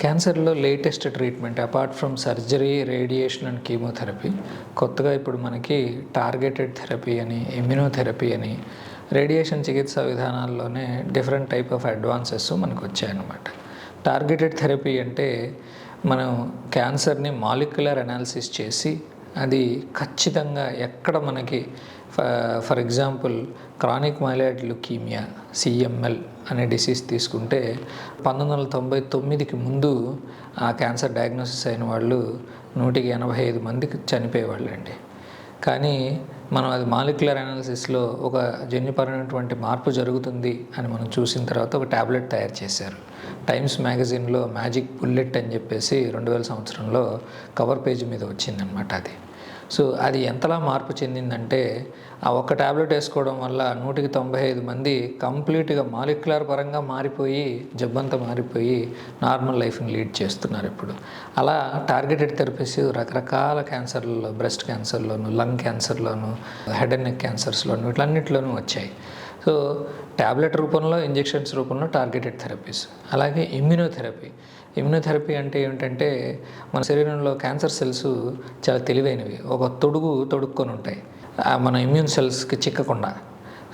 క్యాన్సర్లో latest treatment apart from surgery radiation and chemotherapy కొత్తగా ఇప్పుడు మనకి టార్గెటెడ్ థెరపీ అని ఇమ్యూనోథెరపీ అని రేడియేషన్ చికిత్సా విధానాల్లోనే డిఫరెంట్ టైప్ ఆఫ్ అడ్వాన్సెస్ మనకు వచ్చాయన్నమాట. టార్గెటెడ్ థెరపీ అంటే మనం క్యాన్సర్ని మాలిక్యులర్ అనాలిసిస్ చేసి అది ఖచ్చితంగా ఎక్కడ మనకి for example chronic myeloid leukaemia CML అనే డిసీజ్ తీసుకుంటే పంతొమ్మిది వందల తొంభై తొమ్మిదికి ముందు ఆ క్యాన్సర్ డయాగ్నోసిస్ అయిన వాళ్ళు నూటికి ఎనభై ఐదు మందికి చనిపోయేవాళ్ళు అండి కానీ మనం అది మాలిక్యులర్ అనాలిసిస్లో ఒక జన్యుపరమైనటువంటి మార్పు జరుగుతుంది అని మనం చూసిన తర్వాత ఒక ట్యాబ్లెట్ తయారు చేశారు. టైమ్స్ మ్యాగజైన్లో మ్యాజిక్ బుల్లెట్ అని చెప్పేసి రెండు వేల సంవత్సరంలో కవర్ పేజీ మీద వచ్చిందనమాట అది. సో అది ఎంతలా మార్పు చెందిందంటే ఆ ఒక్క ట్యాబ్లెట్ వేసుకోవడం వల్ల నూటికి తొంభై ఐదు మంది కంప్లీట్గా మాలిక్యులర్ పరంగా మారిపోయి జబ్బంతా మారిపోయి నార్మల్ లైఫ్ని లీడ్ చేస్తున్నారు ఇప్పుడు. అలా టార్గెటెడ్ థెరపీస్ రకరకాల క్యాన్సర్లలో బ్రెస్ట్ క్యాన్సర్లోను లంగ్ క్యాన్సర్లోను హెడ్ అండ్ నెక్ క్యాన్సర్స్లోను వీటన్నిటిలోనూ వచ్చాయి. సో ట్యాబ్లెట్ రూపంలో ఇంజెక్షన్స్ రూపంలో టార్గెటెడ్ థెరపీస్. అలాగే ఇమ్యూనోథెరపీ. ఇమ్యూనోథెరపీ అంటే ఏమిటంటే మన శరీరంలో క్యాన్సర్ సెల్స్ చాలా తెలివైనవి. ఒక తొడుగు తొడుక్కొని ఉంటాయి. ఆ మన ఇమ్యూన్ సెల్స్కి చిక్కకుండా.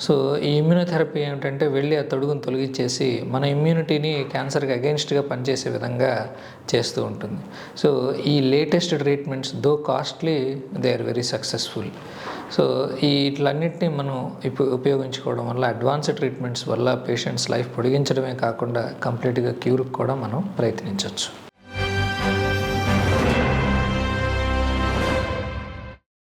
సో ఈ ఇమ్యూనోథెరపీ ఏమిటంటే వెళ్ళి ఆ తొడుగును తొలగించేసి మన ఇమ్యూనిటీని క్యాన్సర్కి అగెన్స్ట్గా పనిచేసే విధంగా చేస్తూ ఉంటుంది. సో ఈ latest treatments though costly they are very successful. So ఈ ఇట్లన్నిటిని మనం ఇప్పుడు ఉపయోగించుకోవడం వల్ల అడ్వాన్స్డ్ ట్రీట్మెంట్స్ వల్ల పేషెంట్స్ లైఫ్ పొడిగించడమే కాకుండా కంప్లీట్గా క్యూర్కి కూడా మనం ప్రయత్నించవచ్చు